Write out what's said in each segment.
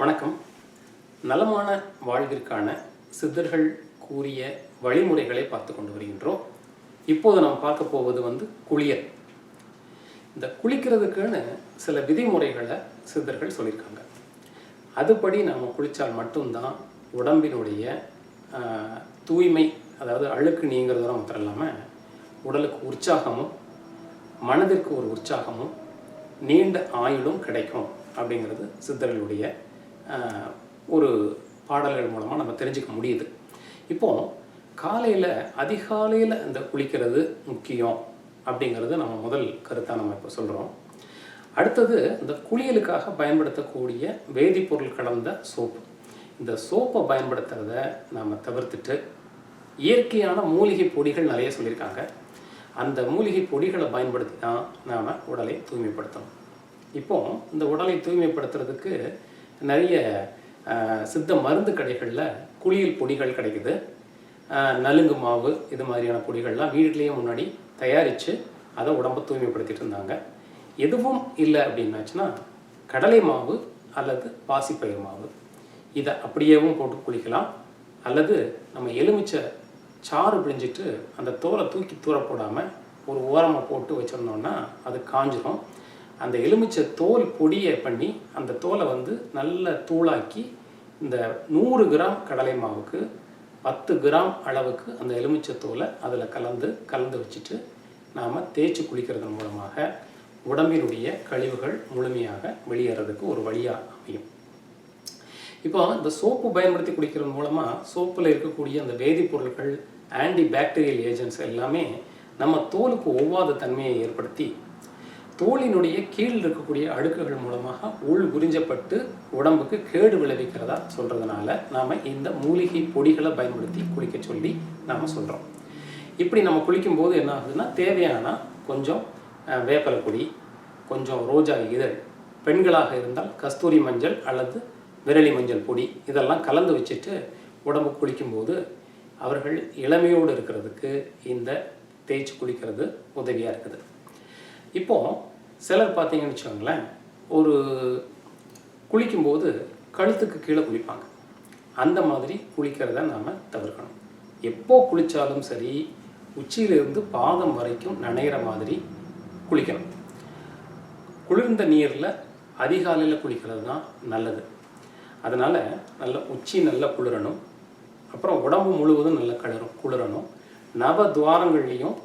வணக்கம். நலமான வாழ்விற்கான சித்தர்கள் கூறிய வழிமுறைகளை பார்த்து கொண்டு வருகின்றோம். இப்போது நாம் பார்க்க போவது வந்து குளியல். இந்த குளிக்கிறதுக்குன்னு சில விதிமுறைகளை சித்தர்கள் சொல்லியிருக்காங்க. அதுபடி நாம் குளித்தால் மட்டும்தான் உடம்பினுடைய தூய்மை அதாவது அழுக்கு நீங்கிறதோட மாத்திரம் இல்லாமல் உடலுக்கு உற்சாகமும் மனதிற்கு ஒரு உற்சாகமும் நீண்ட ஆயுளும் கிடைக்கும் அப்படிங்கிறது சித்தர்களுடைய ஒரு பாடல்கள் மூலமாக நம்ம தெரிஞ்சுக்க முடியுது. இப்போ காலையில் அதிகாலையில் இந்த குளிக்கிறது முக்கியம் அப்படிங்கிறது நம்ம முதல் கருத்தாக நம்ம இப்போ சொல்கிறோம் அடுத்தது இந்த குளியலுக்காக பயன்படுத்தக்கூடிய வேதிப்பொருள் கலந்த சோப்பு. இந்த சோப்பை பயன்படுத்துகிறத நாம் தவிர்த்துட்டு இயற்கையான மூலிகை பொடிகள் நிறைய சொல்லியிருக்காங்க. அந்த மூலிகை பொடிகளை பயன்படுத்தி தான் நாம் உடலை தூய்மைப்படுத்தணும். இப்போது இந்த உடலை தூய்மைப்படுத்துறதுக்கு நிறைய சித்த மருந்து கடைகளில் குளியல் பொடிகள் கிடைக்குது. நலுங்கு மாவு இது மாதிரியான பொடிகள்லாம் வீட்டிலேயே முன்னாடி தயாரித்து அதை உடம்பை தூய்மைப்படுத்திட்டு இருந்தாங்க. எதுவும் இல்லை அப்படின்னாச்சுன்னா கடலை மாவு அல்லது பாசிப்பயிர் மாவு. இதை அப்படியேவும் போட்டு குளிக்கலாம். அல்லது நம்ம எலுமிச்சை சாறு பிழிஞ்சிட்டு அந்த தோலை தூக்கி தூர போடாமல் ஒரு ஓரமாக போட்டு வச்சிருந்தோம்னா அது காஞ்சிரும். அந்த எலுமிச்சை தோல் பொடியை பண்ணி அந்த தோலை வந்து நல்ல தூளாக்கி இந்த நூறு கிராம் கடலை மாவுக்கு பத்து கிராம் அளவுக்கு அந்த எலுமிச்சை தோலை அதில் கலந்து கலந்து வச்சுட்டு நாம் தேய்ச்சி குளிக்கிறதன் மூலமாக உடம்பினுடைய கழிவுகள் முழுமையாக வெளியேறதுக்கு ஒரு வழியாக அமையும். இப்போ இந்த சோப்பு பயன்படுத்தி குளிக்கிறது மூலமாக சோப்பில் இருக்கக்கூடிய அந்த வேதிப்பொருட்கள் ஆன்டி பாக்டீரியல் ஏஜென்ட்ஸ் எல்லாமே நம்ம தோலுக்கு ஒவ்வாத தன்மையை ஏற்படுத்தி தோலினுடைய கீழ் இருக்கக்கூடிய அழுக்குகள் மூலமாக உள் உறிஞ்சப்பட்டு உடம்புக்கு கேடு விளைவிக்கிறதா சொல்கிறதுனால நாம் இந்த மூலிகை பொடிகளை பயன்படுத்தி குளிக்க சொல்லி நாம் சொல்கிறோம் இப்படி நம்ம குளிக்கும்போது என்ன ஆகுதுன்னா தேவையான கொஞ்சம் வேப்பலை பொடி கொஞ்சம் ரோஜா இதழ் பெண்களாக இருந்தால் கஸ்தூரி மஞ்சள் அல்லது விரலி மஞ்சள் பொடி இதெல்லாம் கலந்து வச்சுட்டு உடம்பு குளிக்கும்போது அவர்கள் இளமையோடு இருக்கிறதுக்கு இந்த தேய்ச்சி குளிக்கிறது உதவியாக இருக்குது. இப்போது சிலர் பார்த்தீங்கன்னு வச்சுக்கோங்களேன் ஒரு குளிக்கும்போது கழுத்துக்கு கீழே குளிப்பாங்க. அந்த மாதிரி குளிக்கிறத நாம் தவிர்க்கணும். எப்போ குளித்தாலும் சரி உச்சியிலிருந்து பாதம் வரைக்கும் நனைகிற மாதிரி குளிக்கணும். குளிர்ந்த நீரில் அதிகாலையில் குளிக்கிறது தான் நல்லது. அதனால் நல்ல உச்சி நல்லா குளிரணும். அப்புறம் உடம்பு முழுவதும் நல்லா கலரும் குளிரணும். நவ துவாரங்கள்லேயும்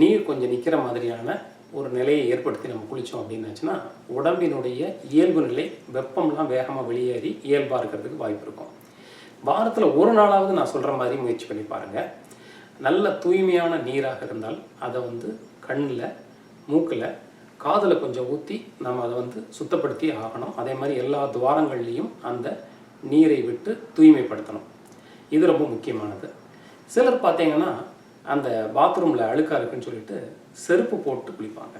நீர் கொஞ்சம் நிற்கிற மாதிரியான ஒரு நிலையை ஏற்படுத்தி நம்ம குளித்தோம் அப்படின்னாச்சுன்னா உடம்பினுடைய இயல்பு நிலை வெப்பம்லாம் வேகமாக வெளியேறி இயல்பாக இருக்கிறதுக்கு வாய்ப்பு இருக்கும். வாரத்தில் ஒரு நாளாவது நான் சொல்கிற மாதிரி முயற்சி பண்ணி பாருங்கள் நல்ல தூய்மையான நீராக இருந்தால் அதை வந்து கண்ணில் மூக்கில் காதில் கொஞ்சம் ஊற்றி நம்ம அதை வந்து சுத்தப்படுத்தி ஆகணும். அதே மாதிரி எல்லா துவாரங்கள்லேயும் அந்த நீரை விட்டு தூய்மைப்படுத்தணும். இது ரொம்ப முக்கியமானது. சிலர் பார்த்தீங்கன்னா அந்த பாத்ரூமில் அழுக்காக இருக்குன்னு சொல்லிட்டு செருப்பு போட்டு குளிப்பாங்க.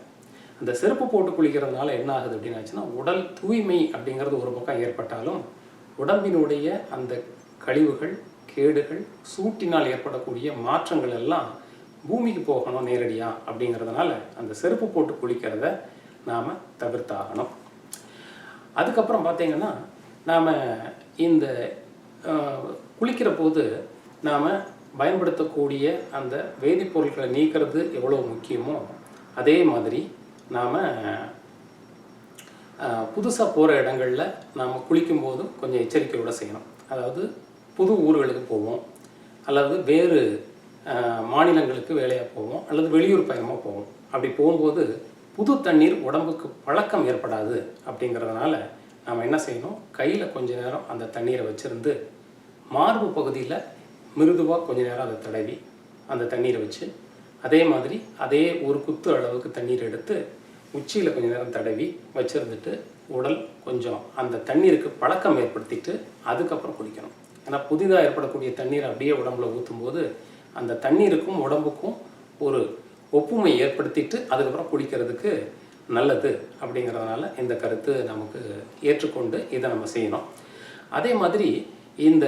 அந்த செருப்பு போட்டு குளிக்கிறதுனால என்ன ஆகுது அப்படின்னாச்சுன்னா உடல் தூய்மை அப்படிங்கிறது ஒரு பக்கம் ஏற்பட்டாலும் உடம்பினுடைய அந்த கழிவுகள் கேடுகள் சூட்டினால் ஏற்படக்கூடிய மாற்றங்கள் எல்லாம் பூமிக்கு போகணும் நேரடியாக அப்படிங்கிறதுனால அந்த செருப்பு போட்டு குளிக்கிறத நாம் தவிர்த்தாகணும். அதுக்கப்புறம் பார்த்தீங்கன்னா நாம் இந்த குளிக்கிற போது நாம் பயன்படுத்தக்கூடிய அந்த வேதிப்பொருட்களை நீக்கிறது எவ்வளோ முக்கியமோ அதே மாதிரி நாம் புதுசாக போகிற இடங்களில் நாம் குளிக்கும்போது கொஞ்சம் எச்சரிக்கையோடு செய்யணும். அதாவது புது ஊர்களுக்கு போவோம் அல்லது வேறு மாநிலங்களுக்கு வேலையாக போவோம் அல்லது வெளியூர் பயணமாக போவோம். அப்படி போகும்போது புது தண்ணீர் உடம்புக்கு பழக்கம் ஏற்படாது அப்படிங்கிறதுனால நாம் என்ன செய்யணும் கையில் கொஞ்ச நேரம் அந்த தண்ணீரை வச்சுருந்து மார்பு பகுதியில் மிருதுவாக கொஞ்ச நேரம் அதை தடவி அந்த தண்ணீரை வச்சு அதே மாதிரி அதே ஒரு குத்து அளவுக்கு தண்ணீர் எடுத்து உச்சியில் கொஞ்ச நேரம் தடவி வச்சுருந்துட்டு உடல் கொஞ்சம் அந்த தண்ணீருக்கு பழக்கம் ஏற்படுத்திட்டு அதுக்கப்புறம் குடிக்கணும். ஏன்னா புதிதாக ஏற்படக்கூடிய தண்ணீர் அப்படியே உடம்புல ஊற்றும்போது அந்த தண்ணீருக்கும் உடம்புக்கும் ஒரு ஒப்புமை ஏற்படுத்திட்டு அதுக்கப்புறம் குடிக்கிறதுக்கு நல்லது அப்படிங்கிறதுனால இந்த கருத்து நமக்கு ஏற்றுக்கொண்டு இதை நம்ம செய்யணும். அதே மாதிரி இந்த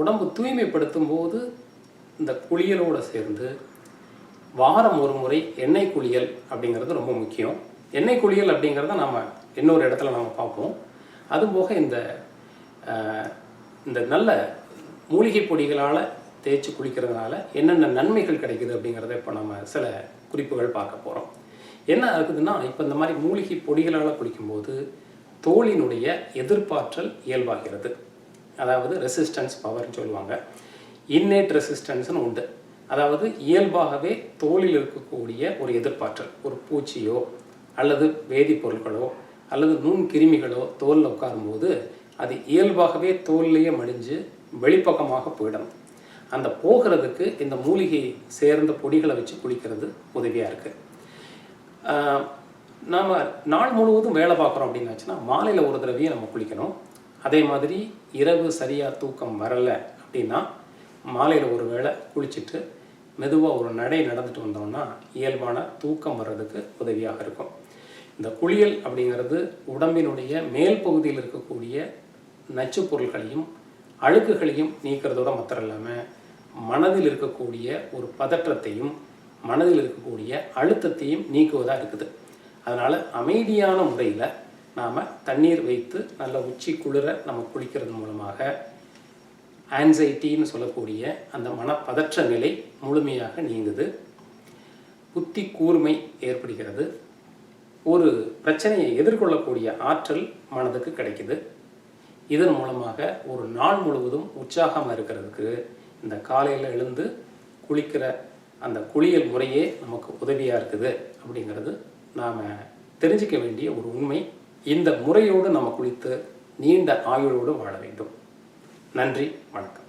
உடம்பு தூய்மைப்படுத்தும் போது இந்த குளியலோடு சேர்ந்து வாரம் ஒரு முறை எண்ணெய் குளியல் அப்படிங்கிறது ரொம்ப முக்கியம். எண்ணெய் குளியல் அப்படிங்கிறத நம்ம இன்னொரு இடத்துல நம்ம பார்ப்போம். அதுபோக இந்த இந்த நல்ல மூலிகை பொடிகளால் தேய்ச்சி குளிக்கிறதுனால என்னென்ன நன்மைகள் கிடைக்குது அப்படிங்கிறத இப்போ நம்ம சில குறிப்புகள் பார்க்க போகிறோம் என்ன இருக்குதுன்னா இப்போ இந்த மாதிரி மூலிகை பொடிகளால் குளிக்கும்போது தோலினுடைய எதிர்ப்பாற்றல் இயல்பாகிறது. அதாவது ரெசிஸ்டன்ஸ் பவர்னு சொல்லுவாங்க. இன்னேட் ரெசிஸ்டன்ஸ்னு உண்டு. அதாவது இயல்பாகவே தோலில் இருக்கக்கூடிய ஒரு எதிர்ப்பாற்றல் ஒரு பூச்சியோ அல்லது வேதிப்பொருட்களோ அல்லது நுண் கிருமிகளோ தோலில் உட்காரும்போது அது இயல்பாகவே தோல்லையே மடிஞ்சு வெளிப்பக்கமாக போயிடும். அந்த போகிறதுக்கு இந்த மூலிகை சேர்ந்த பொடிகளை வச்சு குளிக்கிறது உதவியாக இருக்குது நாம் நாள் முழுவதும் வேலை பார்க்குறோம் அப்படின்னு ஆச்சுன்னா மாலையில் ஒரு தடவையும் நம்ம குளிக்கணும். அதே மாதிரி இரவு சரியாக தூக்கம் வரலை அப்படின்னா மாலையில் ஒரு வேளை குளிச்சுட்டு மெதுவாக ஒரு நடை நடந்துட்டு வந்தோம்னா இயல்பான தூக்கம் வர்றதுக்கு உதவியாக இருக்கும். இந்த குளியல் அப்படிங்கிறது உடம்பினுடைய மேல் பகுதியில் இருக்கக்கூடிய நச்சு பொருள்களையும் அழுக்குகளையும் நீக்கிறதோட மாத்திரம் இல்லாமல் மனதில் இருக்கக்கூடிய ஒரு பதற்றத்தையும் மனதில் இருக்கக்கூடிய அழுத்தத்தையும் நீக்குவதாக இருக்குது. அதனால் அமைதியான முறையில் நாம் தண்ணீர் வைத்து நல்ல உச்சி குளிர நம்ம குளிக்கிறது மூலமாக ஆன்சைட்டின்னு சொல்லக்கூடிய அந்த மனப்பதற்ற நிலை முழுமையாக நீங்குது. புத்தி கூர்மை ஏற்படுகிறது. ஒரு பிரச்சனையை எதிர்கொள்ளக்கூடிய ஆற்றல் மனதுக்கு கிடைக்குது. இதன் மூலமாக ஒரு நாள் முழுவதும் உற்சாகமாக இருக்கிறதுக்கு இந்த காலையில் எழுந்து குளிக்கிற அந்த குளியல் முறையே நமக்கு உதவியாக இருக்குது அப்படிங்கிறது நாம் தெரிஞ்சிக்க வேண்டிய ஒரு உண்மை. இந்த முறையோடு நம்ம குளித்து நீண்ட ஆயுளோடு வாழ வேண்டும். நன்றி வணக்கம்.